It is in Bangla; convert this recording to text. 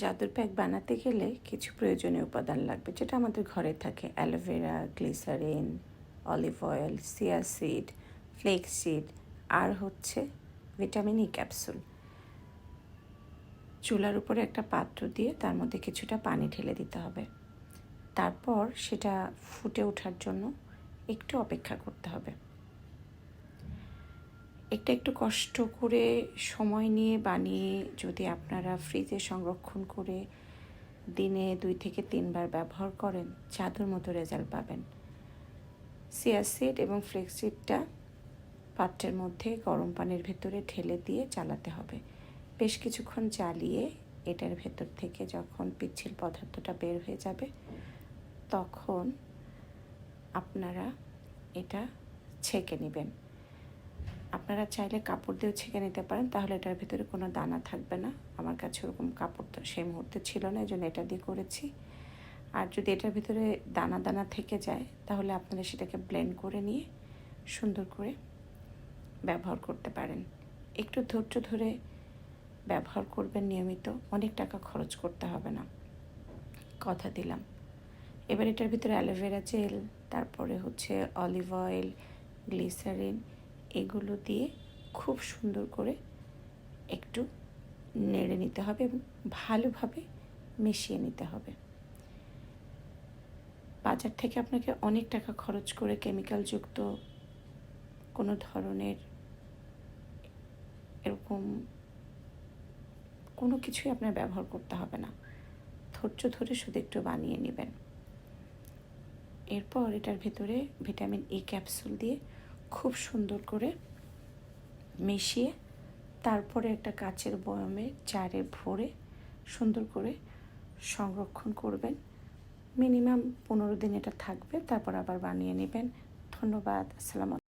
জাদুর প্যাক বানাতে গেলে কিছু প্রয়োজনীয় উপাদান লাগবে, যেটা আমাদের ঘরে থাকে। Aloe vera, glycerine, olive oil chia seed flaxseed আর হচ্ছে ভিটামিন ই ক্যাপসুল। চুলার উপরে একটা পাত্র দিয়ে তার মধ্যে কিছুটা পানি ঢেলে দিতে হবে। তারপর সেটা ফুটে ওঠার জন্য একটু অপেক্ষা করতে হবে। একটা একটু কষ্ট করে সময় নিয়ে বানিয়ে যদি আপনারা ফ্রিজে সংরক্ষণ করে দিনে দুই থেকে তিনবার ব্যবহার করেন চাদর মতো রেজাল্ট পাবেন। সিয়াসিড এবং ফ্লেক্সিডটা পাত্রের মধ্যে গরম পানির ভেতরে ঢেলে দিয়ে চালাতে হবে। বেশ কিছুক্ষণ চালিয়ে এটার ভেতর থেকে যখন পিচ্ছিল পদার্থটা বের হয়ে যাবে, তখন আপনারা এটা ছেঁকে নেবেন। আপনারা চাইলে কাপড় দিয়েও ছেঁকে নিতে পারেন, তাহলে এটার ভিতরে কোনো দানা থাকবে না। আমার কাছে ওরকম কাপড় তো সেই মুহূর্তে ছিল না, এই জন্য এটা দিয়ে করেছি। আর যদি এটার ভিতরে দানা দানা থেকে যায়, তাহলে আপনারা সেটাকে ব্লেন্ড করে নিয়ে সুন্দর করে ব্যবহার করতে পারেন। একটু ধৈর্য ধরে ব্যবহার করবেন নিয়মিত, অনেক টাকা খরচ করতে হবে না। কথা দিলাম। এবার এটার ভিতরে অ্যালোভেরা জেল, তারপরে হচ্ছে অলিভ অয়েল, গ্লিসারিন এগুলো দিয়ে খুব সুন্দর করে একটু নেড়ে নিতে হবে এবং ভালোভাবে মিশিয়ে নিতে হবে। বাজার থেকে আপনাকে অনেক টাকা খরচ করে কেমিক্যালযুক্ত কোনো ধরনের এরকম কোনো কিছুই আপনার ব্যবহার করতে হবে না। ধৈর্য ধরে শুধু একটু বানিয়ে নেবেন। এরপর এটার ভেতরে ভিটামিন ই ক্যাপসুল দিয়ে খুব সুন্দর করে মিশিয়ে তারপরে একটা কাচের বয়মে চারে ভরে সুন্দর করে সংরক্ষণ করবেন। মিনিমাম পনেরো দিন এটা থাকবে, তারপর আবার বানিয়ে নেবেন। ধন্যবাদ, আসসালাম